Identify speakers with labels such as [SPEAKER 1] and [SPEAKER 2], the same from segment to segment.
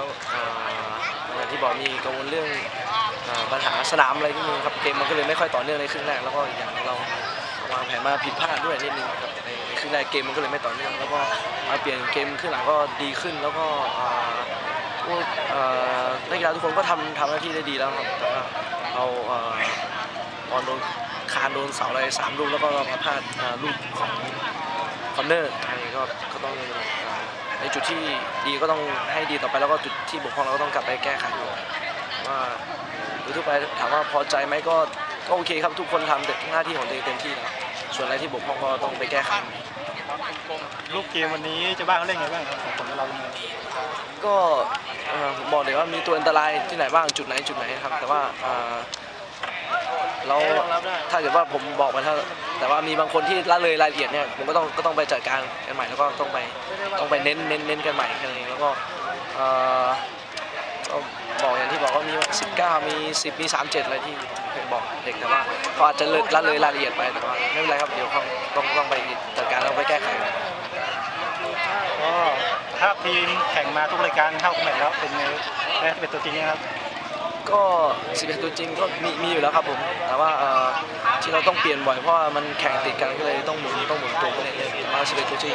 [SPEAKER 1] แล้วเอ่ออย่างที่บอกมีกังวลเรื่องปัญหาสนามอะไรที่มีครับเกมมันก็เลยไม่ค่อยต่อเนื่องในครึ่งแรกแล้วก็อย่างเราวางแผนมาผิดพลาดด้วยนิดนึงครับในในครึ่งแรกเกมมันก็เลยไม่ต่อเนื่องแล้วก็มาเปลี่ยนเกมครึ่งหลังก็ดีขึ้นแล้วก็พวกเอ่อนักกีฬาทุกคนก็ทำทำหน้าที่ได้ดีแล้วครับแต่ว่าเราอ่อตอนโดนคานโดนเสาอะไรสามลูกแล้วก็มาพลาดลูกของคอนเนอร์อันนี้ก็ก็ต้องเอ่อ ในจุดที่ดีก็ต้องให้ดีต่อไปแล้วก็จุดที่บกพร่องเราก็ต้องกลับไปแก้ไขอยู่ว่าโดยทั่วไปถามว่าพอใจไหมก็ก็โอเคครับทุกคนทำหน้าที่ของตัวเองเต็มที่นะครับส่วนอะไรที่บกพร่องก็ต้องไปแก้ไข
[SPEAKER 2] ลูกเกมวันนี้เจะบ้านเขาเล่นไงบ้างครับของผลเราเป็นไง
[SPEAKER 1] ก็เอ่อผมบอกเลยว่ามีตัวอันตรายที่ไหนบ้างจุดไหนจุดไหนครับแต่ว่า เอ่อเราถ้าเกิดว่าผมบอกมาถ้าแต่ว่ามีบางคนที่ละเลยรายละเอียดเนี่ยผมก็ต้องก็ต้องไปจัดการกันใหม่แล้วก็ต้องไปต้องไปเน้นเน้นเน้นกันใหม่แค่นั้นเองแล้วก็เอ่อก็บอกอย่างที่บอกว่ามี 19 มี 10 มี 37 อะไรที่เคยบอกเด็กแต่ว่าเขาอาจจะเลยละเลยรายละเอียดไปแต่ว่าไม่เป็นไรครับเดี๋ยวเขาต้องต้องไปจัดการแล้วไปแก้ไข
[SPEAKER 2] ก็ถ้าทีมแข่งมาทุกรายการเข้าแมตช์แล้วเป็นไงได้เป็นตัวจริงนะครับ
[SPEAKER 1] ก็11ตัวจริงก็มีมีอยู่แล้วครับผม แต่ว่าเอ่อที่เราต้องเปลี่ยนบ่อยเพราะว่ามันแข่งติดกันก็เลยต้องหมุนต้องหมุนตัวไปเรื่อยๆแต่ว่า11ตัวจริง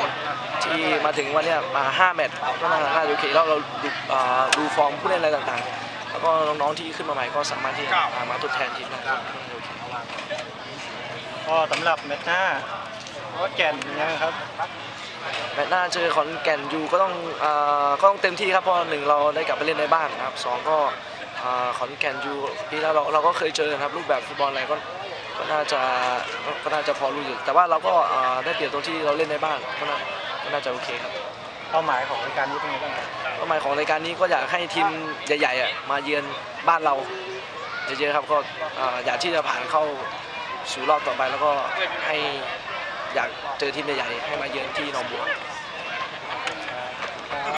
[SPEAKER 1] ที่มาถึงวันเนี้ยมา 5 แมตช์ก็น่าน่าจะโอเคแล้วเราดูอ่าดูฟอร์มผู้เล่นอะไรต่างๆ แล้วก็น้องๆที่ขึ้นมาใหม่ก็สามารถที่จะอ่ามาทดแทนทีมได้ก็น่าจะโอเค
[SPEAKER 2] ก็สำหรับแมตช์หน้าก็แก่นยังไงครับ
[SPEAKER 1] แมตช์หน้าเจอขอนแก่นยูก็ต้องอ่าก็ต้องเต็มที่ครับเพราะหนึ่งเราได้กลับไปเล่นในบ้านนะครับสองก็อ่า ขอนแก่นยูปีแล้วเราเราก็เคยเจอนะครับรูปแบบฟุตบอลอะไรก็ก็น่าจะก็น่าจะพอรู้อยู่แต่ว่าเราก็อ่าได้เปรียบตรงที่เราเล่นในบ้านก็น่าก็น่าจะโอเคครับ
[SPEAKER 2] เป้าหมายของรายการนี้เป็นไงบ้างครับ
[SPEAKER 1] เป้าหมายของรายการนี้ก็อยากให้ทีมใหญ่ๆอะมาเยือนบ้านเราเยอะๆครับก็อ่าอยากที่จะผ่านเข้าสู่รอบต่อไปแล้วก็ให้อยากเจอทีมใหญ่ๆให้มาเยือนที่หนองบัว